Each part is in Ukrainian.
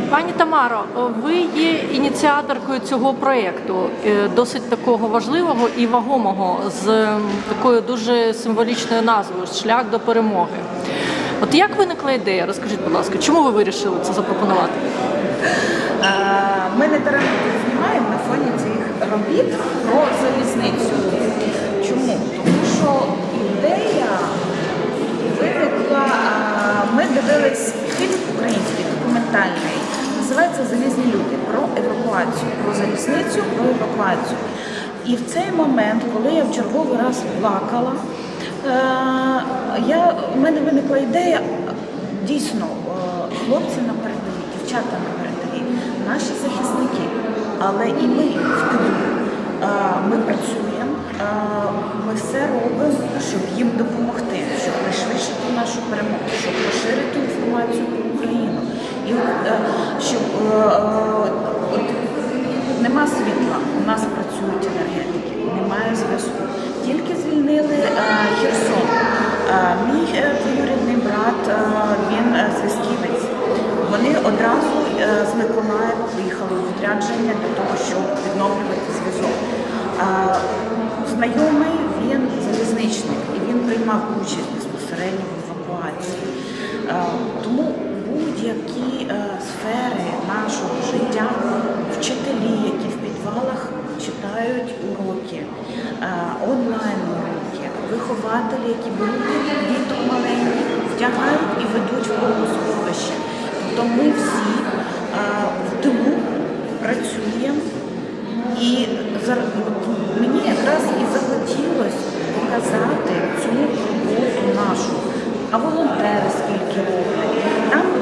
Пані Тамаро, ви є ініціаторкою цього проєкту, е, досить такого важливого і вагомого, з такою дуже символічною назвою Шлях до перемоги. От як виникла ідея? Розкажіть, будь ласка, чому ви вирішили це запропонувати? Е, Ми не даремно знімаємо на фоні цих робіт про залізницю. Чому? Тому що ідея виникла. е, Ми дивились фільм український документальний, називається Залізні люди про евакуацію, про залізницю, про евакуацію. І в цей момент, коли я в черговий раз плакала, е, я, у мене виникла ідея дійсно е, хлопці на передовій, дівчата на передовій, наші захисники, але і ми в тилу. Е, Ми працюємо, ми все робимо, щоб їм допомогти, щоб пришвидшити нашу перемогу, щоб поширити інформацію про Україну. І щоб е, е, от, нема світла, у нас працюють енергетики, немає зв'язку. Тільки звільнили е, Херсон. Мій двоюрідний брат, він зв'язківець. Вони одразу з Миколаєва поїхали у відрядження для того, щоб відновлювати зв'язок. Знайомий він залізничник і він приймав участь безпосередньо в евакуації. Тому будь-які е, сфери нашого життя, вчителі, які в підвалах читають уроки, е, онлайн уроки, вихователі, які беруть діток маленьких, вдягають і ведуть в бомбосховище. Тобто ми всі е, в тилу працюємо. І мені якраз і захотілося показати цю роботу нашу. А волонтери скільки роблять.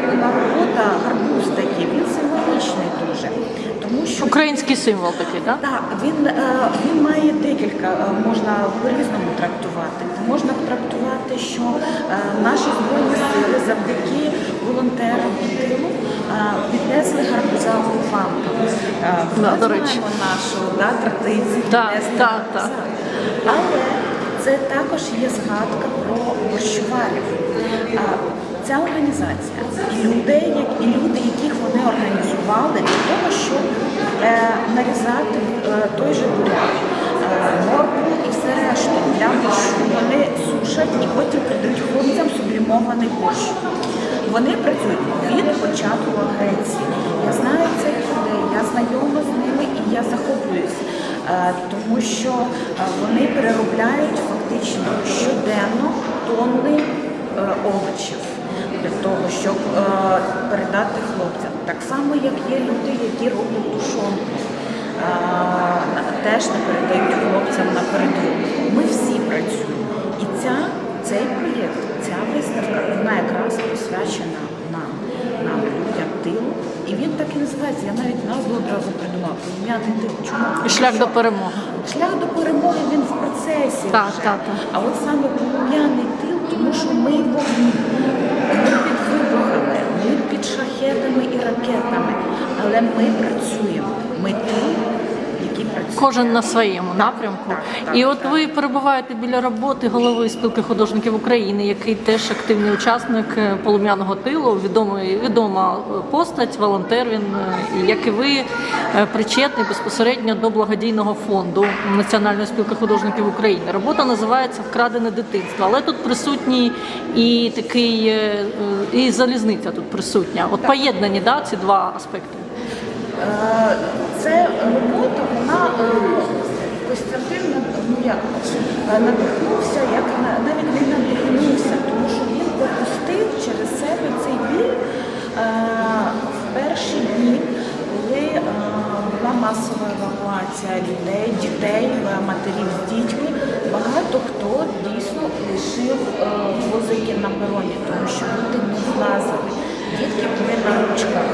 Представлена робота гарбуз такий, він символічний дуже. Тому що Український символ такий, так? так, він, е, він має декілька, е, можна по-різному трактувати. Можна трактувати, що е, наші збройні сили завдяки волонтерам і тилу віднесли гарбуза окупантам. Да, до речі. нашу да, традицію віднести так, гарбуза. так. Але це також є згадка про борщуварів. Ця організація і людей, і люди, яких вони організували для того, щоб е, нарізати е, той же буряк, е, моркву і все решту для борщу. Вони сушать і потім продають хлопцям сублімований борщ. Вони працюють від початку агресії. Я знаю цих людей, я знайома з ними і я захоплююсь, е, тому що е, вони переробляють фактично щоденно тонни е, овочів для того, щоб е, передати хлопцям. Так само, як є люди, які роблять тушонку. е, Теж не передають хлопцям на передову. Ми всі працюємо. І ця, цей проєкт, ця виставка, вона якраз присвячена нам, нам, людям тилу. І він так і називається. Я навіть назву одразу придумала. Полум'яний тил. Чому? Шлях до перемоги. Шлях до перемоги він в процесі. Так, вже. так, так. А от саме полум'яний тил, тому що ми в ми шахетами і ракетами. Але ми працюємо. Ми ті, які працюють. Кожен на своєму напрямку. так, так, І от так. ви перебуваєте біля роботи голови спілки художників України, який теж активний учасник е, полум'яного тилу, відомий відома е, постать, волонтер. Він е, як і ви причетний безпосередньо до благодійного фонду Національної спілки художників України. Робота називається Вкрадене дитинство, але тут присутній і такий і залізниця тут присутня. От поєднані да, ці два аспекти. Е, Це робота, вона е, Костянтин ну як е, надихнувся, як на- навіть не надихнувся, тому що він пропустив через себе цей біль е, в перші дні, коли е, була масова евакуація людей, дітей, е, матерів з дітьми. Багато хто дійсно лишив е, возики на пероні, тому що люди не влазили, дітки були на ручках.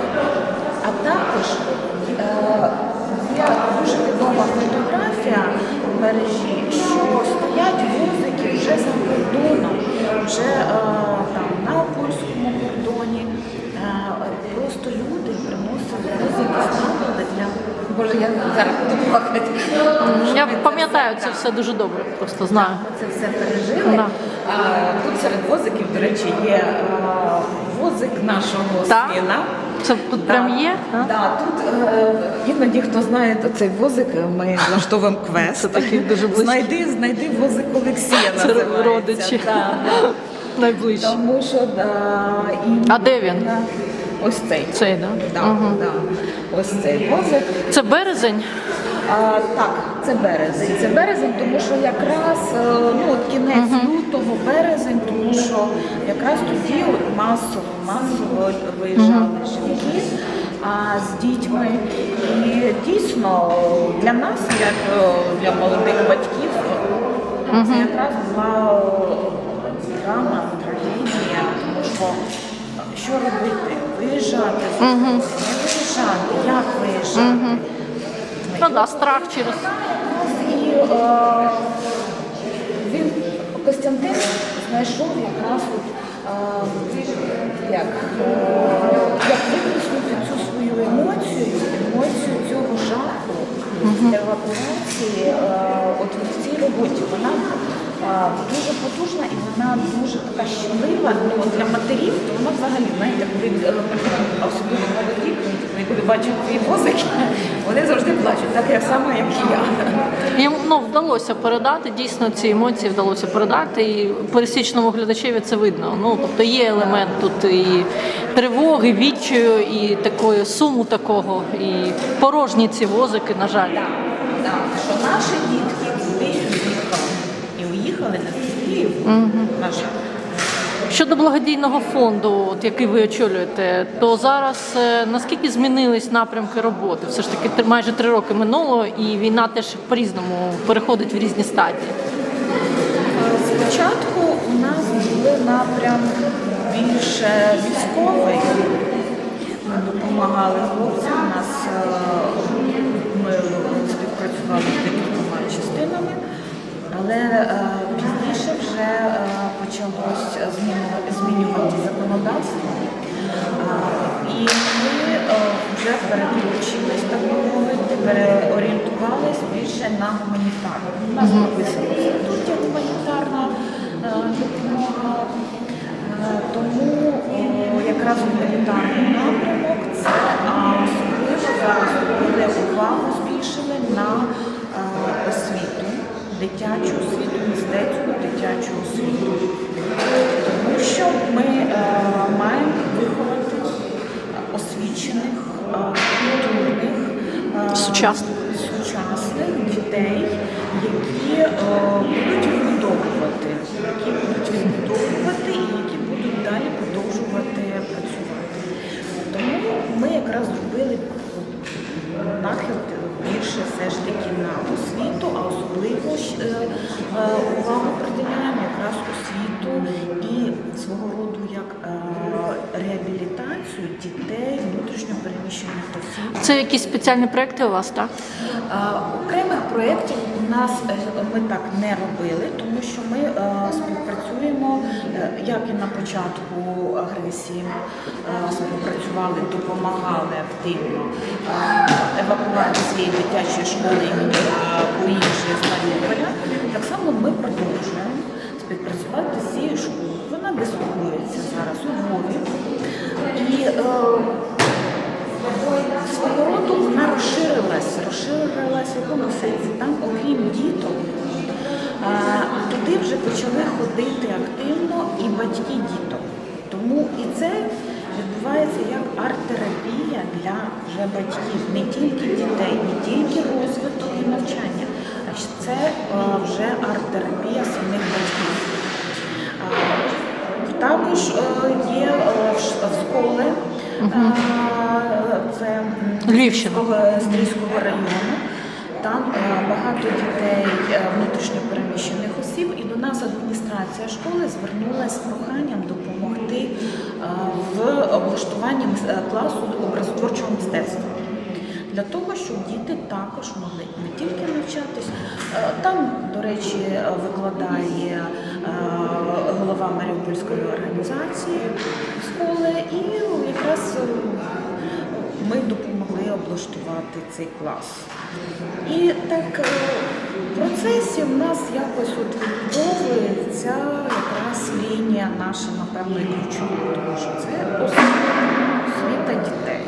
А також е, є дуже відома фотографія в мережі, що стоять возики вже за кордоном, вже е, там на польському кордоні. Е, просто люди приносили возики, ставили для Боже, я зараз буду плакати. Я пам'ятаю це все дуже добре, просто знаю. Ми це все пережили. Да. Тут серед возиків, до речі, є возик нашого Так. сина. Це тут прям є? а? Да, тут е, іноді хто знає цей возик, ми влаштовуємо квест. Це такий дуже близький. Знайди, знайди возик Олексія. Це родичі. Да, да. Тому що да, і А де він? Ось цей. Цей, да? Да, угу. да. Ось цей возик. Це березень. А, так, це березень. Це березень, тому що якраз е, ну, от кінець лютого, березень, тому що якраз тоді от масово, масово виїжджали жінки а, з дітьми. І дійсно для нас, як е, для молодих батьків, це якраз була е, драма, трагедія, тому що що робити? Виїжджати, з дітьми, не виїжджати, як виїжджати? Ну да, страх через. І е, він Костянтин знайшов якраз от, е, як, е, як виплеснути цю свою емоцію, емоцію цього жаху, евакуації, е, от в цій роботі. Вона дуже потужна і вона дуже така щаслива. Ну, для матерів, то вона взагалі, знаєте, коли е, особливо молоді, коли бачать твій возик, вони завжди плачуть, так як само, як і я. Їм ну, вдалося передати, дійсно ці емоції вдалося передати, і пересічному глядачеві це видно. Ну, тобто є елемент тут і тривоги, відчаю, і такої суму такого, і порожні ці возики, на жаль. Так, що наші дітки. І не на жаль. Щодо благодійного фонду, от який ви очолюєте, то зараз е, наскільки змінились напрямки роботи? Все ж таки три- майже три роки минуло, і війна теж по-різному переходить в різні стадії. Спочатку у нас були напрям більше військовий. Ми допомагали хлопцям. У нас е, ми співпрацювали з декількома частинами, але е, пізніше вже е, почалось змінювати, законодавство. І ми е, вже переключились, так би мовити, переорієнтувались більше на гуманітарну. У нас написано в статуті гуманітарна допомога. Тому якраз гуманітарний напрямок це а, особливо зараз зробили увагу, збільшили на е, освіту, дитячу освіту, мистецьку дитячу освіту. Тому що ми е, маємо виховати освічених, е, культурних, е, Сучасних. сучасних дітей, які е, будуть відбудовувати, які будуть відбудовувати і які будуть далі продовжувати працювати. Тому ми якраз зробили нахил більше все ж таки на освіту, а особливо е, е, увагу приділяємо якраз освіту і свого роду як е, реабілітацію дітей внутрішньо переміщених осіб. Це якісь спеціальні проекти у вас, так? А, Окремих проєктів у нас е, ми так не робили, тому що ми е, співпрацюємо, е, як і на початку агресії, е, співпрацювали, допомагали активно е, евакуації дитячої школи імені Куїнші з Маріуполя. Так само ми продовжуємо співпрацювати з цією школою. Вона дислокується зараз у Львові. І е, свого роду вона розширилась, розширилась в якому сенсі. Там, окрім діток, туди вже почали ходити активно і батьки діток. Тому і це відбувається як арт-терапія для вже батьків, не тільки дітей, не тільки розвиток і навчання, а це вже арт-терапія самих батьків. Також е, є е, в е, це. Стрийського- Стрийського району. Там е, багато дітей е, внутрішньо переміщених осіб, і до нас адміністрація школи звернулася з проханням допомогти е, в облаштуванні класу образотворчого мистецтва. Для того, щоб діти також могли не тільки навчатись. Там, до речі, викладає голова Маріупольської організації школи, і якраз е, ми допомогли облаштувати цей клас. І так е, в процесі в нас якось от відбудовується якраз лінія наша, напевно, ключова, тому що це освіта, дітей.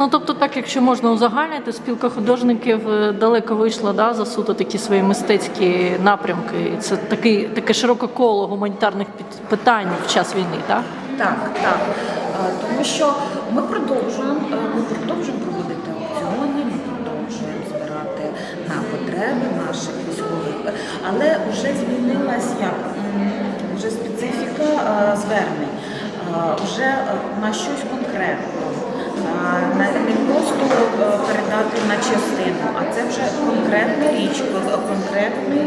Ну тобто, так, якщо можна узагальнити, спілка художників е, далеко вийшла да, за суто такі свої мистецькі напрямки. Це такий, таке широке коло гуманітарних питань в час війни, так? Так, так. Е, Тому що ми продовжуємо, е, ми продовжуємо проводити аукціони, ми продовжуємо збирати на потреби наших військових, але вже змінилась як вже специфіка е, звернень, вже на щось конкретне. Не просто передати на частину, а це вже конкретна річ, конкретний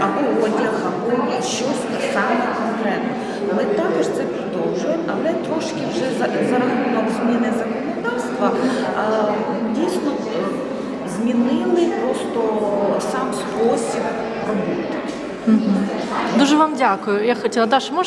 або одяг, або щось саме конкретне. Ми також це продовжуємо, але трошки вже за, рахунок зміни законодавства дійсно е, змінили просто сам спосіб роботи. Дуже вам дякую. Я хотіла, Даша, можете